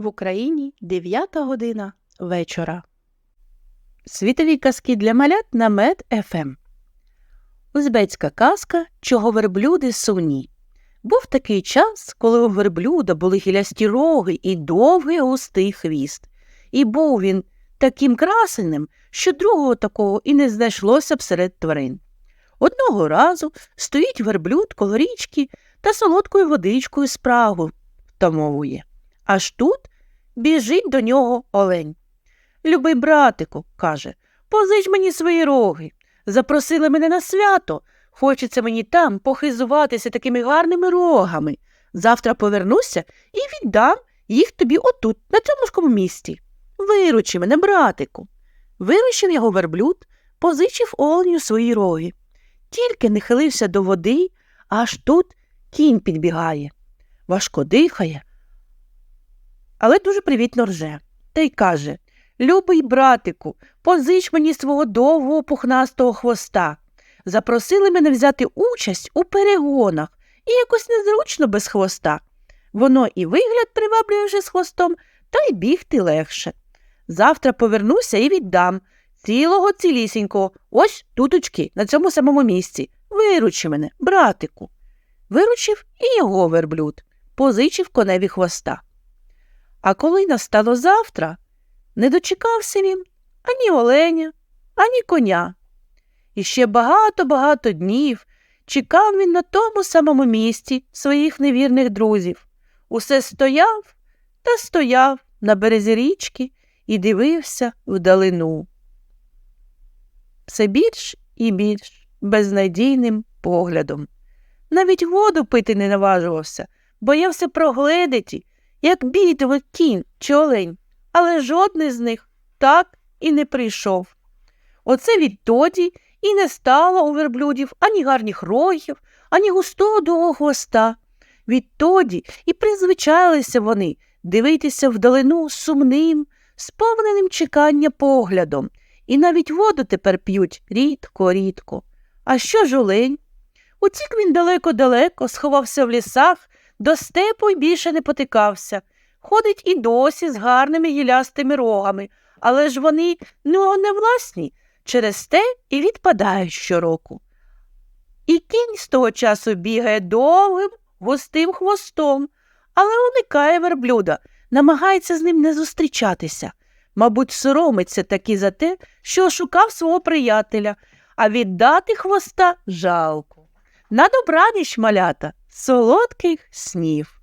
В Україні 9 година вечора. Світові казки для малят на мед ФМ. Узбецька казка, чого верблюди сумні. Був такий час, коли у верблюда були гілясті роги і довгий густий хвіст. І був він таким красеним, що другого такого і не знайшлося б серед тварин. Одного разу стоїть верблюд коло річки та солодкою водичкою спрагу втамовує. Аж тут біжить до нього олень. Любий братику, каже, позич мені свої роги. Запросили мене на свято. Хочеться мені там похизуватися такими гарними рогами. Завтра повернуся і віддам їх тобі отут, на цьому шкому місці. Виручи мене, братику. Виручив його верблюд, позичив оленю свої роги. Тільки не хилився до води, аж тут кінь підбігає. Важко дихає, але дуже привітно рже. Та й каже Любий братику, позич мені свого довгого пухнастого хвоста. Запросили мене взяти участь у перегонах і якось незручно без хвоста. Воно і вигляд приваблює вже з хвостом, та й бігти легше. Завтра повернуся і віддам цілого цілісінького, ось туточки, на цьому самому місці. Виручи мене, братику. Виручив і його верблюд, позичив коневі хвоста. А коли настало завтра, не дочекався він ані оленя, ані коня. І ще багато-багато днів чекав він на тому самому місці своїх невірних друзів. Усе стояв та стояв на березі річки і дивився вдалину. Все більш і більш безнадійним поглядом. Навіть воду пити не наважувався, боявся прогледіти, як бідовий кінь чи олень, але жодний з них так і не прийшов. Оце відтоді і не стало у верблюдів ані гарних рогів, ані густого довгого хвоста. Відтоді і призвичайлися вони дивитися вдалину сумним, сповненим чекання поглядом, і навіть воду тепер п'ють рідко, рідко. А що ж олень? Утік він далеко-далеко, сховався в лісах, до степу й більше не потикався. Ходить і досі з гарними гілястими рогами, але ж вони ну, не власні, через те і відпадають щороку. І кінь з того часу бігає довгим, густим хвостом, але уникає верблюда, намагається з ним не зустрічатися. Мабуть, соромиться таки за те, що шукав свого приятеля, а віддати хвоста жалко. На добраніч, малята, солодких снів.